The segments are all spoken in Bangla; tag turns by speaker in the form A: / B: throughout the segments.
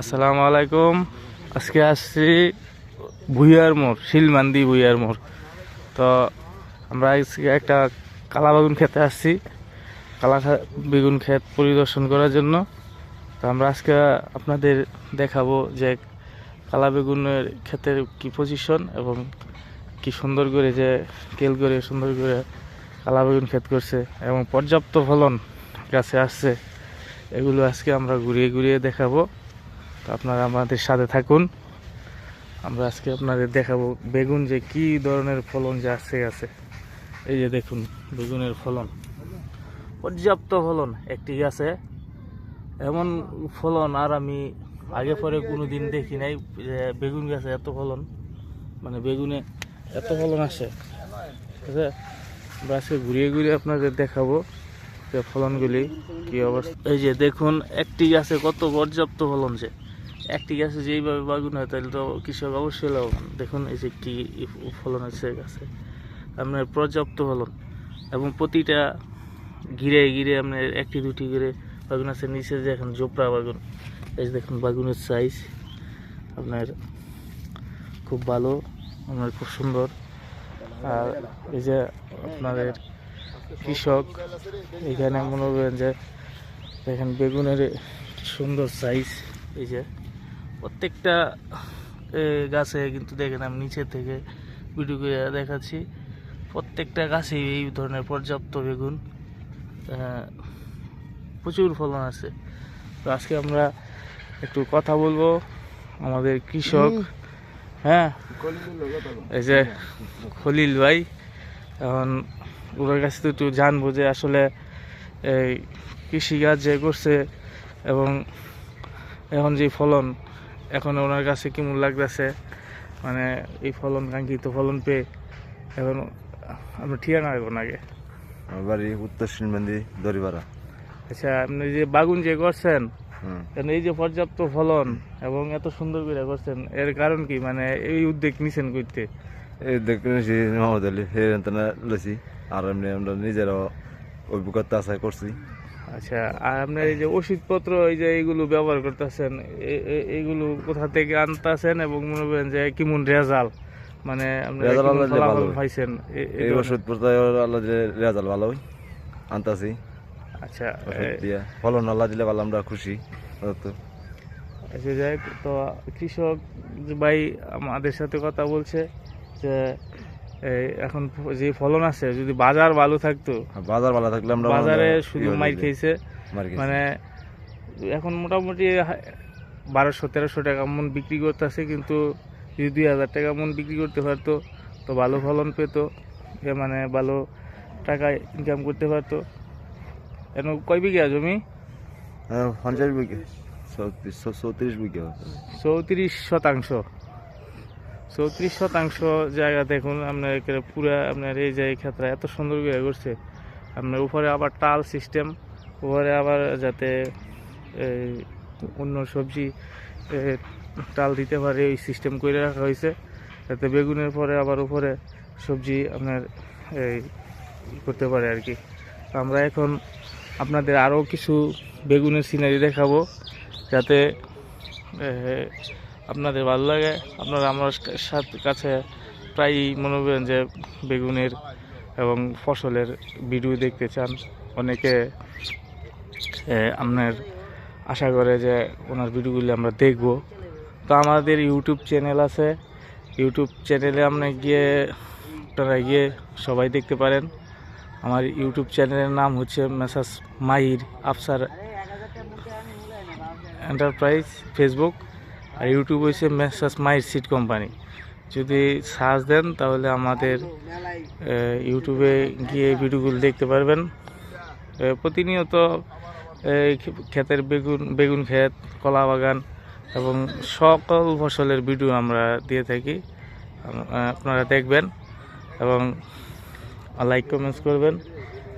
A: আসসালামু আলাইকুম। আজকে আসছি ভুইয়ার মোড়, শিলমান্দি ভুইয়ার মোড়। তো আমরা আজকে একটা কালা বেগুন খেতে আসছি। কালা বেগুন ক্ষেত পরিদর্শন করার জন্য। তো আমরা আজকে আপনাদের দেখাবো যে কালা বেগুনের ক্ষেতের কি পজিশন এবং কি সুন্দর করে যে কেল করে সুন্দর করে কালা বেগুন ক্ষেত করছে এবং পর্যাপ্ত ফলন গাছে আসছে। এগুলো আজকে আমরা ঘুরিয়ে ঘুরিয়ে দেখাবো। তো আপনারা আমাদের সাথে থাকুন। আমরা আজকে আপনাদের দেখাবো বেগুন যে কি ধরনের ফলন যে আসছে আছে। এই যে দেখুন, বেগুনের ফলন। পর্যাপ্ত ফলন একটি গাছে। এমন ফলন আর আমি আগে পরে কোনো দিন দেখি নাই যে বেগুন গাছে এত ফলন। মানে বেগুনে এত ফলন আসে। ঠিক আছে? আমরা আজকে ঘুরিয়ে ঘুরিয়ে আপনাদের দেখাবো যে ফলনগুলি কি অবস্থা। এই যে দেখুন, একটি গাছে কত পর্যাপ্ত ফলন যে। একটি গাছে যেইভাবে বাগুন হয় তাহলে তো কৃষক অবশ্যই লাভবান। দেখুন, এই যে কি ফলন হচ্ছে গাছে। আপনার পর্যাপ্ত ফলন এবং প্রতিটা ঘিরে ঘিরে আপনার একটি, দুটি করে বাগুন আছে, নিচে যে এখন জোপড়া বাগুন, এই দেখুন বাগুনের সাইজ আপনার খুব ভালো, আপনার খুব সুন্দর। আর এই যে আপনাদের কৃষক এখানে মনে করবেন যে, দেখেন বেগুনের সুন্দর সাইজ এই যে। প্রত্যেকটা এ, গাছে কিন্তু দেখেন আমি নিচে থেকে ভিডিও করে দেখাচ্ছি। প্রত্যেকটা গাছে এই ধরনের পর্যাপ্ত বেগুন প্রচুর ফলন আছে। তো আজকে আমরা একটু কথা বলব আমাদের কৃষক হ্যাঁ? এই যে খলিল ভাই এখন ওনার কাছে তো একটু জানব যে আসলে এই কৃষিকাজ যে করছে এবং এখন যে ফলন এখন ওনার কাছে কেমন লাগতেছে? মানে এই ফলন কাঙ্ক্ষিত ফলন পেয়ে এখন আমরা ঠিকানা রাখব আগে
B: আমার বাড়ি উত্তর সিনবান্দি দড়িপাড়া।
A: আচ্ছা আপনি যে বাগুন যে করছেন কারণ এই যে পর্যাপ্ত ফলন এবং এত সুন্দর করে করছেন এর কারণ কি? মানে এই উদ্যোগ নিছেন করতে
B: এই দেখুন মোহাম্মদ আলী। হে রেন্তনা লইছি। আর এমনি আমরা নিজেরও অভিজ্ঞতা আছে করছি।
A: আচ্ছা আর আপনার এই যে ওষুধপত্র এই যে এইগুলো ব্যবহার করতেছেন এইগুলো কোথা থেকে আনতেছেন এবং মনে করেন যে কেমন রেজাল্ট? মানে
B: ভালো।
A: পাইছেন? এই
B: এই
A: ধরনের-
B: ওষুধ পড়তে আল্লাহ রেজাল্ট ভালোই আনতাছি।
A: আচ্ছা
B: ফলন আল্লাহ দিলে ভালো আমরা খুশি।
A: আচ্ছা যাই তো কৃষক ভাই আমাদের সাথে কথা বলছে যে এখন যে ফলন আছে যদি বাজার ভালো থাকতো
B: বাজার ভালো থাকলে আমরা
A: বাজারে শুধু
B: ই
A: মাইর। খেয়েছে। মানে এখন মোটামুটি বারোশো তেরোশো টাকা মন বিক্রি করতেছে কিন্তু যদি দুই হাজার টাকা মন বিক্রি করতে পারতো তো ভালো ফলন পেতো মানে ভালো টাকা ইনকাম করতে পারতো। এখন কয় বিঘা জমি?
B: হ্যাঁ, পঞ্চাশ বিঘে চৌত্রিশ বিঘে।
A: চৌত্রিশ শতাংশ। চৌত্রিশ শতাংশ জায়গা দেখুন, আপনার পুরা আপনার এই যে ক্ষেত্রে এত সুন্দর করে করছে আপনার উপরে আবার টাল সিস্টেম উপরে আবার যাতে অন্য সবজি টাল দিতে পারে, এই সিস্টেম করে রাখা হয়েছে। যাতে বেগুনের পরে আবার উপরে সবজি আপনার এই করতে পারে আর কি। আমরা এখন আপনাদের আরও কিছু বেগুনের সিনারি দেখাবো, যাতে আপনাদের ভালো লাগে? আপনারা আমার সাথে, কাছে প্রায়ই মনে করেন যে বেগুনের এবং ফসলের ভিডিও দেখতে চান। অনেকে আপনার আশা করে যে ওনার ভিডিওগুলি আমরা দেখব। তো আমাদের ইউটিউব চ্যানেল আছে। ইউটিউব চ্যানেলে আপনি গিয়ে, আপনারা গিয়ে সবাই দেখতে পারেন। আমার ইউটিউব চ্যানেলের নাম হচ্ছে messrs Mahir Afsar enterprise Facebook. আর ইউটিউব হচ্ছে মেসাস মাইর সিট কোম্পানি যদি সার্চ দেন, তাহলে আমাদের ইউটিউবে গিয়ে ভিডিওগুলো দেখতে পারবেন। প্রতিনিয়ত ক্ষেতের বেগুন বেগুন ক্ষেত, কলা বাগান এবং সকল ফসলের ভিডিও আমরা দিয়ে থাকি। আপনারা দেখবেন এবং লাইক কমেন্টস করবেন।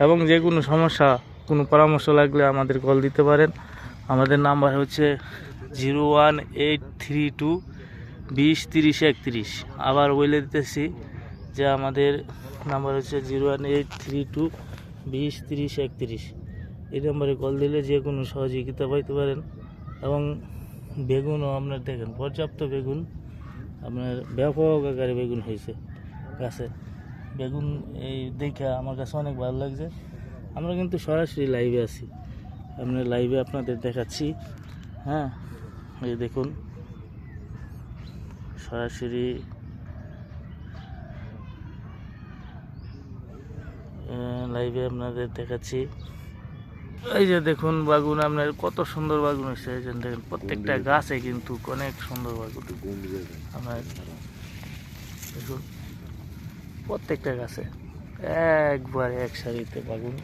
A: এবং যে কোনো সমস্যা, কোনো পরামর্শ লাগলে আমাদের কল দিতে পারেন। আমাদের নাম্বার হচ্ছে zero one eight three two বিশ তিরিশ একত্রিশ। আবার বলে দিতেছি যে আমাদের নাম্বার হচ্ছে zero one eight three two বিশ তিরিশ একত্রিশ। এই নাম্বারে কল দিলে যে কোনো সহযোগিতা পাইতে পারেন এবং বেগুনও আপনার দেখেন, পর্যাপ্ত বেগুন, আপনার ব্যাপক আকারে বেগুন হয়েছে গাছে। বেগুন এই দেখা আমার কাছে অনেক ভালো লাগছে। আমরা কিন্তু সরাসরি লাইভে আছি। আপনার লাইভে আপনাদের দেখাচ্ছি। হ্যাঁ এই দেখুন। সরাসরি লাইভে আপনাদের দেখাচ্ছি। এই যে দেখুন বাগুন আপনার কত সুন্দর বাগুন এই যে দেখেন প্রত্যেকটা গাছে কিন্তু অনেক সুন্দর বাগুন। আপনার দেখুন প্রত্যেকটা গাছে একবারে এক সারিতে বাগুন।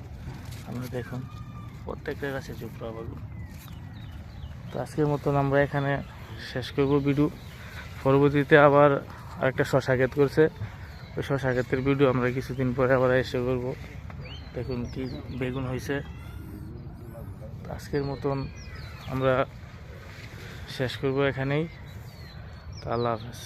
A: আমরা দেখুন প্রত্যেকটা গাছে চোপড়া বাগুন। তো আজকের মতন আমরা এখানে শেষ করব ভিডিও। পরবর্তীতে আবার আরেকটা শশা ক্ষেত করছে। ওই শশা ক্ষেতের ভিডিও আমরা কিছুদিন পরে আবার এসে করব। দেখুন কি বেগুন হয়েছে। আজকের মতন আমরা শেষ করব এখানেই। আল্লাহ হাফেজ।